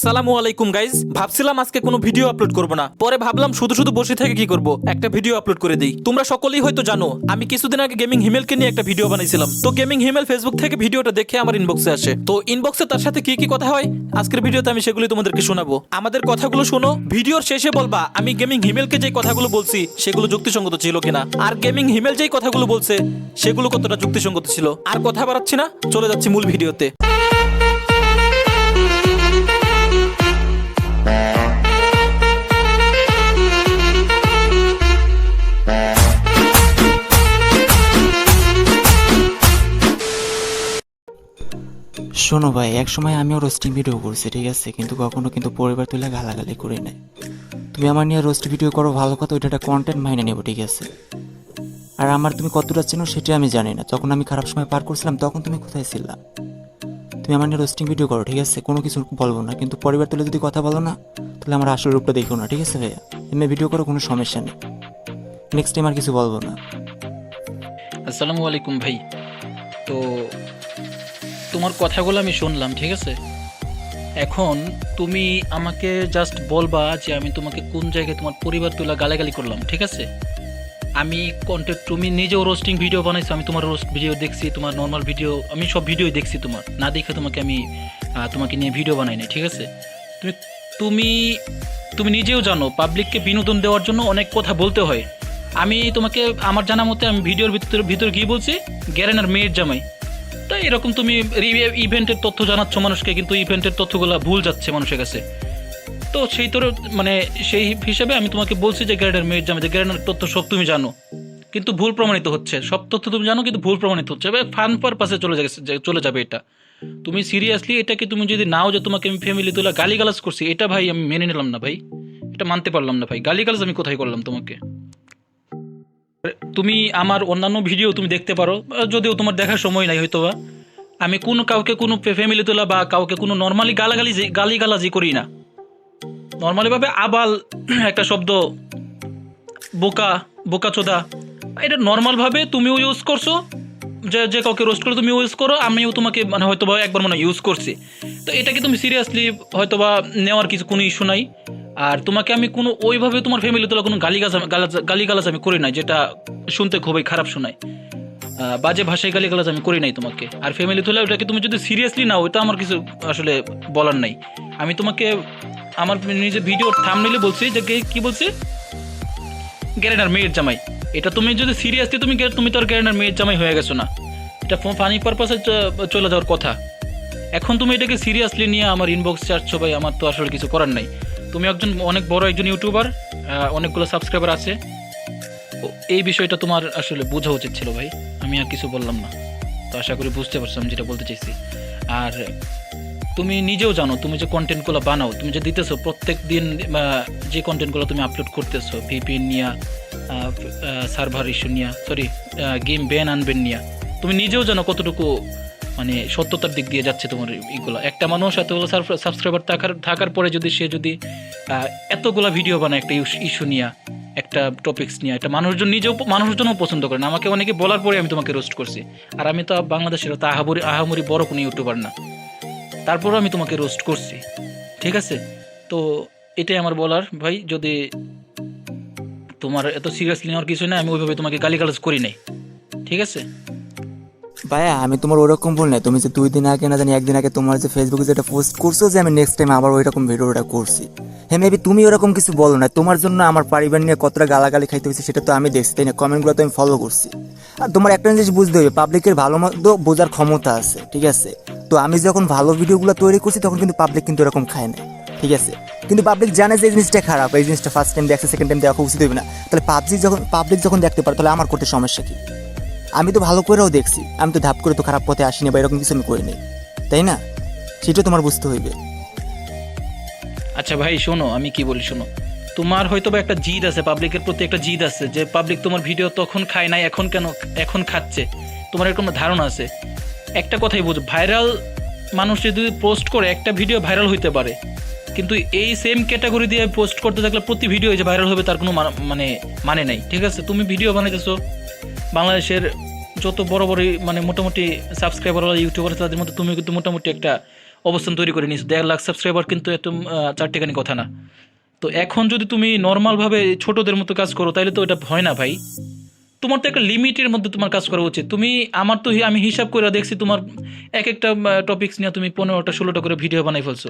আসসালামু আলাইকুম গাইজ ভাবছিলাম আজকে কোনো ভিডিও আপলোড করব না। পরে ভাবলাম শুধু শুধু বসে থেকে কি করব? একটা ভিডিও আপলোড করে দিই। তোমরা সকলেই হয়তো জানো, আমি কিছুদিন আগে গেমিং হিমেলকে নিয়ে একটা ভিডিও বানাইছিলাম। তো গেমিং হিমেল ফেসবুক থেকে ভিডিওটা দেখে আমার ইনবক্সে আসে। তো ইনবক্সে তার সাথে কি কি কথা হয়, আজকের ভিডিওতে আমি সেগুলি তোমাদেরকে শোনাবো। আমাদের কথাগুলো শোনো। ভিডিওর শেষে বলবা, আমি গেমিং হিমেলকে যে কথাগুলো বলছি, সেগুলো যুক্তিসঙ্গত ছিল কিনা? আর গেমিং হিমেল যেই কথাগুলো বলছে, সেগুলো কতটা যুক্তিসঙ্গত ছিল? আর কথা বাড়াচ্ছি না, চলে যাচ্ছি মূল ভিডিওতে শোনো ভাই, এক সময় আমিও রোস্টিং ভিডিও করছি, ঠিক আছে? কিন্তু কখনো কিন্তু পরিবার তুলে গালাগালি করি নাই। তুমি আমার নিয়ে রোস্ট ভিডিও করো, ভালো কথা, ওইটা একটা কন্টেন্ট মাইনে নেব, ঠিক আছে? আর আমার তুমি কতটা চেনো সেটা আমি জানি না। যখন আমি খারাপ সময় পার করছিলাম, তখন তুমি কোথায় ছিলা? তুমি আমার নিয়ে রোস্টিং ভিডিও করো, ঠিক আছে? কোনো কিছু বলব না, কিন্তু পরিবার তুলে যদি কথা বলো না, তাহলে আমার আসল রূপটা দেখো না, ঠিক আছে ভাইয়া? এমনি ভিডিও করো, কোনো সমস্যা নেই। নেক্সট টাইম আর কিছু বলব না। আসসালামু আলাইকুম ভাই। তো তোমার কথাগুলো আমি শুনলাম, ঠিক আছে? এখন তুমি আমাকে জাস্ট বলবা যে আমি তোমাকে কোন জায়গায় তোমার পরিবার তোলা গালাগালি করলাম, ঠিক আছে? আমি কন্টেন্ট তুমি নিজেও রোস্টিং ভিডিও বানাইছো, আমি তোমার রোস্ট ভিডিও দেখছি, তোমার নর্মাল ভিডিও আমি সব ভিডিওই দেখছি তোমার। না দেখে তোমাকে আমি তোমাকে নিয়ে ভিডিও বানাই নাই, ঠিক আছে? তুমি তুমি তুমি নিজেও জানো পাবলিককে বিনোদন দেওয়ার জন্য অনেক কথা বলতে হয়। আমি তোমাকে, আমার জানা মতে আমি ভিডিওর ভিতরে ভিতরে গিয়ে বলছি, গ্যারেনার মেয়ের জামাই। তো এরকম তুমি ইভেন্টের তথ্য জানাচ্ছ মানুষকে, কিন্তু ইভেন্টের তথ্যগুলো ভুল যাচ্ছে মানুষের কাছে। তো সেই তোর মানে সেই হিসাবে আমি তোমাকে বলছি যে গ্যারেনার মেয়ের জামাই যে গ্যারেনার তথ্য সব তুমি জানো। কিন্তু ভুল প্রমাণিত হচ্ছে। সব তথ্য তুমি জানো, কিন্তু ভুল প্রমাণিত হচ্ছে। এবার ফান পারপাসে চলে যাচ্ছে চলে যাবে এটা। তুমি সিরিয়াসলি এটাকে তুমি যদি নাও যে তোমাকে আমি ফ্যামিলি তোলা গালিগালাজ করছি, এটা ভাই আমি মেনে নিলাম না ভাই। এটা মানতে পারলাম না ভাই। গালিগালাজ আমি কোথায় করলাম তোমাকে? তুমি আমার অন্যান্য ভিডিও তুমি দেখতে পারো, যদিও তোমার দেখার সময় নাই হয়তো বা আমি কোনো কাউকে কোনো ফ্যামিলি তোলা বা কাউকে কোনো নর্মালি গালাগালি গালিগালাজি করি না। নর্মালিভাবে আবাল একটা শব্দ, বোকা বোকা চোদা এটা নর্মালভাবে তুমিও ইউজ করছ, যে যে কাউকে রোস্ট করে তুমি ইউজ করো, আমিও তোমাকে মানে হয়তো বা একবার মনে ইউজ করছি। তো এটাকে তুমি সিরিয়াসলি হয়তো বা নেওয়ার কিছু কোনো ইস্যু নাই? আর তোমাকে আমি কোনো ওইভাবে তোমার ফ্যামিলি তোলা কোনো গালিগাজ গালিগালাজ আমি করি নাই, যেটা শুনতে খুবই খারাপ শোনায়। বাজে ভাষায় গালিগালাজ আমি করি নাই তোমাকে। আর ফ্যামিলি তোলা ওটাকে তুমি যদি সিরিয়াসলি নাও ওটা আমার কিছু আসলে বলার নাই। আমি তোমাকে আমার নিজে ভিডিও থামনেলে বলছি, যে কি বলছি? গ্যারেনার মেয়ের জামাই। এটা তুমি যদি সিরিয়াসলি তুমি তুমি তো আর গ্যারেনার মেয়ের জামাই হয়ে গেছো না। এটা ফানি পারপাসে চলে যাওয়ার কথা। এখন তুমি এটাকে সিরিয়াসলি নিয়ে আমার ইনবক্স চাচ্ছ ভাই আমার তো আসলে কিছু করার নাই। তুমি একজন অনেক বড় একজন ইউটিউবার অনেকগুলো সাবস্ক্রাইবার আছে। এই বিষয়টা তোমার আসলে বোঝা উচিত ছিল ভাই। আমি আর কিছু বললাম না। তো আশা করি বুঝতে পারছ আমি যেটা বলতে চাইছি। আর তুমি নিজেও জানো, তুমি যে কন্টেন্টগুলো বানাও, তুমি যে দিতেছো, প্রত্যেক দিন যে কন্টেন্টগুলো তুমি আপলোড করতেছো ভিপিএন নিয়া সার্ভার ইস্যু নিয়া সরি গেম ব্যান আনবেন নিয়া, তুমি নিজেও জানো কতটুকু মানে সত্যতার দিক দিয়ে যাচ্ছে তোমার এইগুলো একটা মানুষ এতগুলো সাবস্ক্রাইবার থাকার থাকার পরে যদি সে যদি এতগুলা ভিডিও বানায় একটা ইস্যু নিয়ে, একটা টপিক্স নিয়ে, একটা মানুষজন নিজেও মানুষজনও পছন্দ করে না। আমাকে অনেকে বলার পরে আমি তোমাকে রোস্ট করছি। আর আমি তো বাংলাদেশের তো আহামরি আহামরি বড় কোনো ইউটিউবার না। তারপরও আমি তোমাকে রোস্ট করছি। ঠিক আছে? তো এটাই আমার বলার। ভাই, যদি তোমার এত সিরিয়াসলি নেওয়ার কিছু না আমি ওইভাবে তোমাকে গালিগালাজ করি নাই। ঠিক আছে? ভাইয়া, আমি তোমার ওরকম বল না তুমি যে দুই দিন আগে না জানি, একদিন আগে তোমার যে ফেসবুকে যেটা পোস্ট করছ যে আমি নেক্সট টাইম আবার ওইরকম ভিডিওটা করছি। হ্যাঁ মেবি তুমি ওরকম কিছু বলো না। তোমার জন্য আমার পরিবার নিয়ে কতটা গালাগালি খাইতে হয়েছে সেটা তো আমি দেখছি, তাই না? কমেন্টগুলো তো আমি ফলো করছি। আর তোমার একটা জিনিস বুঝতে হবে পাবলিকের ভালো মতো বোঝার ক্ষমতা আছে, ঠিক আছে? তো আমি যখন ভালো ভিডিওগুলো তৈরি করছি, তখন কিন্তু পাবলিক কিন্তু এরকম খায় না, ঠিক আছে? কিন্তু পাবলিক জানে যে এই জিনিসটা খারাপ, এই জিনিসটা ফার্স্ট টাইম দেখছে সেকেন্ড টাইম দেখা উচিত হবে না। তাহলে পাবজি যখন পাবলিক যখন দেখতে পারে, তাহলে আমার করতে সমস্যা কি? আমি তো ভালো করেও দেখছি। আমি তো ধাপ করে তো খারাপ পথে আসিনি বা এরকম কিছু আমি করিনি। তাই না? সেটা তোমার বুঝতে হইবে। আচ্ছা ভাই, শোনো, আমি কি বলি শোনো। তোমার হয়তো বা একটা জিদ আছে, পাবলিকের প্রতি একটা জিদ আছে, যে পাবলিক তোমার ভিডিও তখন খায় নাই, এখন কেন, এখন খাচ্ছে? তোমার এরকম ধারণা আছে? একটা কথাই বুঝো, ভাইরাল মানুষ যদি পোস্ট করে, একটা ভিডিও ভাইরাল হইতে পারে। কিন্তু এই সেম ক্যাটাগরি দিয়ে পোস্ট করতে থাকলে প্রতি ভিডিও যে ভাইরাল হবে, তার কোনো মান- মানে নাই। ঠিক আছে? তুমি ভিডিও বানাইতেছো বাংলাদেশের যত বড় বড় মানে মোটামুটি সাবস্ক্রাইবার ইউটিউবার তাদের মধ্যে তুমি কিন্তু মোটামুটি একটা অবস্থান তৈরি করে নিয়েছো। দেড় লাখ সাবস্ক্রাইবার কিন্তু এত চারটেখানি কথা না। তো এখন যদি তুমি নর্মালভাবে ছোটদের মতো কাজ করো, তাহলে তো এটা হয় না ভাই। তোমার তো একটা লিমিটের মধ্যে তোমার কাজ করা উচিত। তুমি, আমার তো আমি হিসাব করে দেখছি তোমার এক একটা টপিকস নিয়ে তুমি পনেরোটা, ষোলোটা করে ভিডিও বানাই ফেলছো।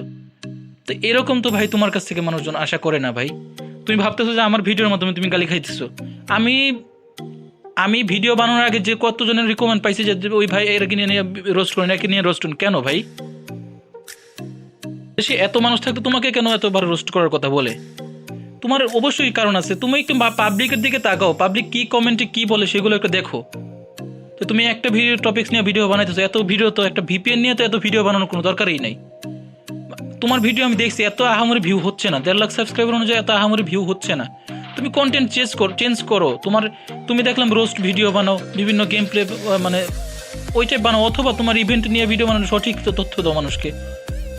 তো এরকম তো ভাই তোমার কাছ থেকে মানুষজন আশা করে না ভাই। তুমি ভাবতেছো যে আমার ভিডিওর মাধ্যমে তুমি গালি খাইতেছো। আমি আমি ভিডিও বানানোর আগে যে কতজনের রিকমেন্ড পাইছি যে ওই ভাই নিয়ে নিয়ে রোস্ট করেন একে নিয়ে রোস্ট করুন। কেন ভাই? সে এত মানুষ থাকতে তোমাকে কেন এতবার রোস্ট করার কথা বলে? তোমার অবশ্যই কারণ আছে। তুমি একটু পাবলিকের দিকে তাকাও। পাবলিক কি কমেন্টে কি বলে সেগুলো একটু দেখো। তো তুমি একটা ভিডিও টপিক্স নিয়ে ভিডিও বানাইতেছো। এত ভিডিও তো একটা ভিপিএন নিয়ে তো এত ভিডিও বানানোর কোনো দরকারই নাই। তোমার ভিডিও আমি দেখছি, এত আহামরি ভিউ হচ্ছে না। দেড় লাখ সাবস্ক্রাইবার অনুযায়ী এত আহামরি ভিউ হচ্ছে না। তুমি কন্টেন্ট চেঞ্জ করো চেঞ্জ করো। তোমার, তুমি দেখলাম রোস্ট ভিডিও বানাও, বিভিন্ন গেম প্লে মানে ওইটাই বানাও, অথবা তোমার ইভেন্ট নিয়ে ভিডিও বানানো সঠিক তথ্য দাও মানুষকে।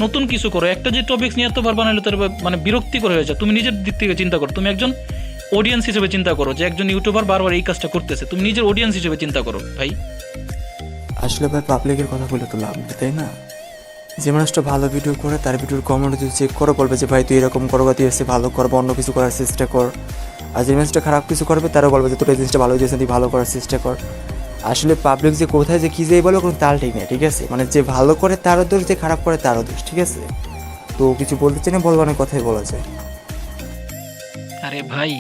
নতুন কিছু করো। একটা যে টপিক্স নিয়ে এতবার বানালে তার মানে বিরক্তিকর হয়ে যায়। তুমি নিজের দিক থেকে চিন্তা করো। তুমি একজন অডিয়েন্স হিসেবে চিন্তা করো যে একজন ইউটিউবার বারবার এই কাজটা করতেছে। তুমি নিজের অডিয়েন্স হিসেবে চিন্তা করো, ভাই। আসলে ভাই পাবলিকের কথা বলে তো লাভ তাই না? যে মানুষটা ভালো ভিডিও করে, তার ভিডিওর কমেন্ট যদি চেক করো, বলবে যে, ভাই, তুই এরকম করো তুই এসে ভালো কর বা অন্য কিছু করার চেষ্টা কর। আর যে মানুষটা খারাপ কিছু করবে, তারও বলবে যে, তোর এই জিনিসটা ভালো হয়েছে, তুই ভালো করার চেষ্টা কর। আসলে পাবলিক যে কোথায় যে কী যে বলো কোনো তাল ঠিক নেই, ঠিক আছে? মানে যে ভালো করে তারও দোষ, যে খারাপ করে তারও দোষ, ঠিক আছে? তো কিছু বলতে চাই না বলব অনেক কথাই বলা যায়। আরে ভাই,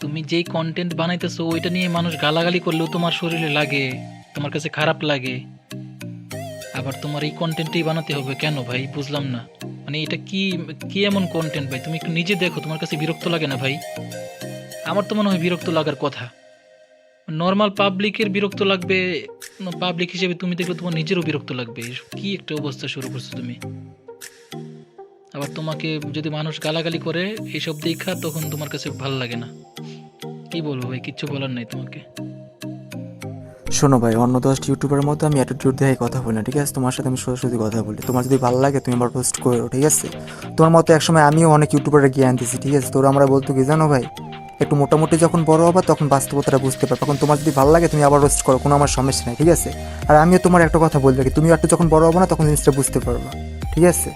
তুমি যেই কন্টেন্ট বানাইতেছো, ওইটা নিয়ে মানুষ গালাগালি করলেও তোমার শরীরে লাগে, তোমার কাছে খারাপ লাগে। আবার তোমার এই কন্টেন্টই বানাতে হবে? কেন ভাই? বুঝলাম না। মানে এটা কি কি এমন কন্টেন্ট ভাই? তুমি একটু নিজে দেখো, তোমার কাছে বিরক্ত লাগে না ভাই? আমার তো মনে হয় বিরক্ত লাগার কথা। নর্মাল পাবলিকের বিরক্ত লাগবে পাবলিক হিসেবে তুমি দেখলে তোমার নিজেরও বিরক্ত লাগবে। কি একটা অবস্থা শুরু করছ তুমি? আবার তোমাকে যদি মানুষ গালাগালি করে, এইসব দেখা তখন তোমার কাছে ভালো লাগে না। কি বলব ভাই? কিচ্ছু বলার নাই তোমাকে। শোনো ভাই, অন্য দশটি ইউটিউবের মতো আমি অ্যাটিটিউড দিয়ে কথা বলি না, ঠিক আছে? তোমার সাথে আমি সোজাসুজি কথা বলি। তোমার যদি ভালো লাগে, তুমি আমার পোস্ট করো, ঠিক আছে? তোমার মতো একসময় আমিও অনেক ইউটিউবারের জ্ঞান দিছি ঠিক আছে? তোরা আমরা বলতো কি জানো ভাই, একটু মোটামুটি যখন বড় হবা, তখন বাস্তবতাটা বুঝতে পারবে। তখন তোমার যদি ভালো লাগে, তুমি আবার রোস্ট করো, কোনো আমার সমস্যা নেই, ঠিক আছে? আর আমিও তোমার একটা কথা বলব কি তুমি একটু যখন বড় হব না, তখন জিনিসটা বুঝতে পারবে, ঠিক আছে?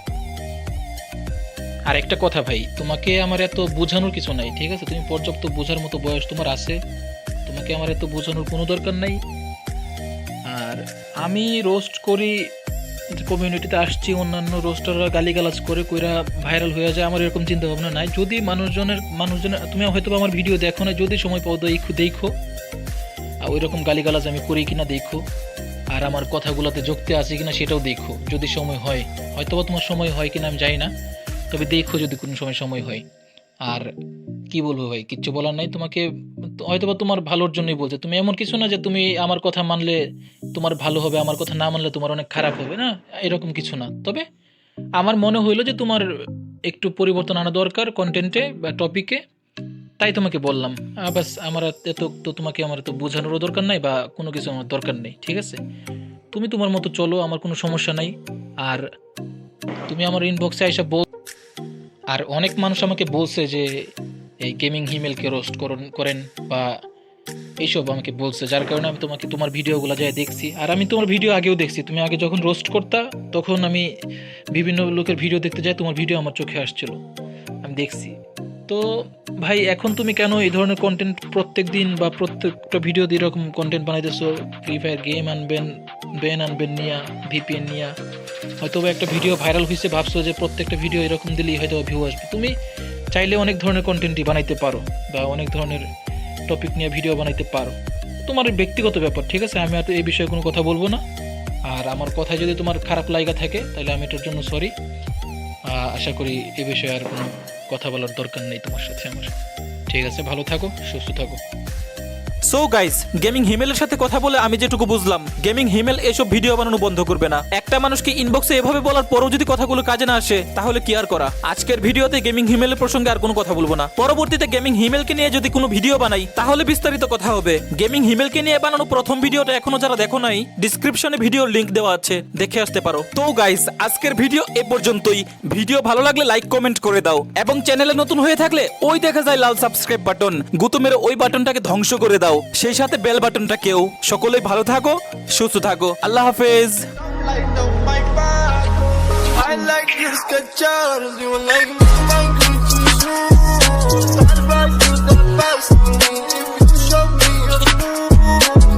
আর একটা কথা ভাই, তোমাকে আমার এত বোঝানোর কিছু নাই, ঠিক আছে? তুমি পর্যাপ্ত বোঝার মতো বয়স তোমার আছে, তোমাকে আমার এত বোঝানোর কোনো দরকার নাই। আমি রোস্ট করি কমিউনিটিতে আসছি, অন্যান্য রোস্টাররা গালিগালাজ করে কইরা ভাইরাল হয়ে যায়, আমার এরকম চিন্তা ভাবনা নাই। যদি মানুষজনের মানুষজনের, তুমি হয়তো আমার ভিডিও দেখো না, যদি সময় পাও দেখো দেখো। আর ওই রকম গালিগালাজ আমি করি কিনা দেখো। আর আমার কথাগুলোতে যুক্তি আছে কিনা সেটাও দেখো। যদি সময় হয় হয়তো বা তোমার সময় হয় কিনা আমি জানি না, তবে দেখো যদি কোনো সময় সময় হয়। আর কি বলব ভাই, কিচ্ছু বলার নাই, তোমাকে হয়তো বা তোমার ভালোর জন্যই বলছে। তুমি এমন কিছু না যে তুমি আমার কথা মানলে তোমার ভালো হবে, আমার কথা না মানলে তোমার অনেক খারাপ হবে, না? এরকম কিছু না। তবে আমার মনে হইল যে তোমার একটু পরিবর্তন আনা দরকার কন্টেন্টে বা টপিকে তাই তোমাকে বললাম। ব্যাস, আমার এত তো তোমাকে আমার তো বোঝানোরও দরকার নাই বা কোনো কিছু আমার দরকার নেই, ঠিক আছে? তুমি তোমার মতো চলো, আমার কোনো সমস্যা নাই। আর তুমি আমার ইনবক্সে এসে বল আর অনেক মানুষ আমাকে বলছে যে এই গেমিং হিমেলকে রোস্ট করুন, করেন বা এইসব আমাকে বলছে, যার কারণে আমি তোমাকে তোমার ভিডিওগুলো যাই দেখছি। আর আমি তোমার ভিডিও আগেও দেখছি। তুমি আগে যখন রোস্ট করতা, তখন আমি বিভিন্ন লোকের ভিডিও দেখতে যাই, তোমার ভিডিও আমার চোখে আসছিল। আমি দেখছি। তো ভাই, এখন তুমি কেন এই ধরনের কন্টেন্ট প্রত্যেক দিন বা প্রত্যেকটা ভিডিও দিয়ে এরকম content বানাইতেছো? Free fire game unban ban unban নিয়া ভিপিএন নিয়া। হয়তো একটা ভিডিও ভাইরাল হয়েছে ভাবছ যে প্রত্যেকটা ভিডিও এরকম দিলেই হয়তো ভিউ আসবে। তুমি চাইলে অনেক ধরনের কন্টেন্টই বানাইতে পারো বা অনেক ধরনের টপিক নিয়ে ভিডিও বানাইতে পারো। তোমার ব্যক্তিগত ব্যাপার, ঠিক আছে? আমি আর এই বিষয়ে কোনো কথা বলব না। আর আমার কথা যদি তোমার খারাপ লাগা থাকে, তাহলে আমি এটার জন্য সরি আশা করি এ বিষয়ে আর কোনো কথা বলার দরকার নেই তোমার সাথে আমার। ঠিক আছে? ভালো থাকো, সুস্থ থাকো। সো গাইস গেমিং হিমেলের সাথে কথা বলে আমি যেটুকু বুঝলাম গেমিং হিমেল এসব ভিডিও বানানো বন্ধ করবে না। একটা মানুষকে ইনবক্সে এভাবে বলার পরও যদি কথাগুলো কাজে না আসে, তাহলে কি আর করা? আজকের ভিডিওতে গেমিং হিমেলের প্রসঙ্গে আর কোনো কথা বলব না। পরবর্তীতে গেমিং হিমেলকে নিয়ে যদি কোনো ভিডিও বানাই, তাহলে বিস্তারিত কথা হবে। গেমিং হিমেলকে নিয়ে বানানো প্রথম ভিডিওটা এখনও যারা দেখো নাই ডিসক্রিপশনে ভিডিওর লিংক দেওয়া আছে, দেখে আসতে পারো। তো গাইস আজকের ভিডিও এ পর্যন্তই। ভিডিও ভালো লাগলে লাইক কমেন্ট করে দাও। এবং চ্যানেলে নতুন হয়ে থাকলে ওই দেখা যায় লাল সাবস্ক্রাইব বাটন গুতো মেরে ওই বাটনটাকে ধ্বংস করে দাও। সেই সাথে বেল বাটনটা কেউ। সকলেই ভালো থাকো, সুস্থ থাকো। আল্লাহ হাফেজ। I like your sketchers, you like my Gucci the best.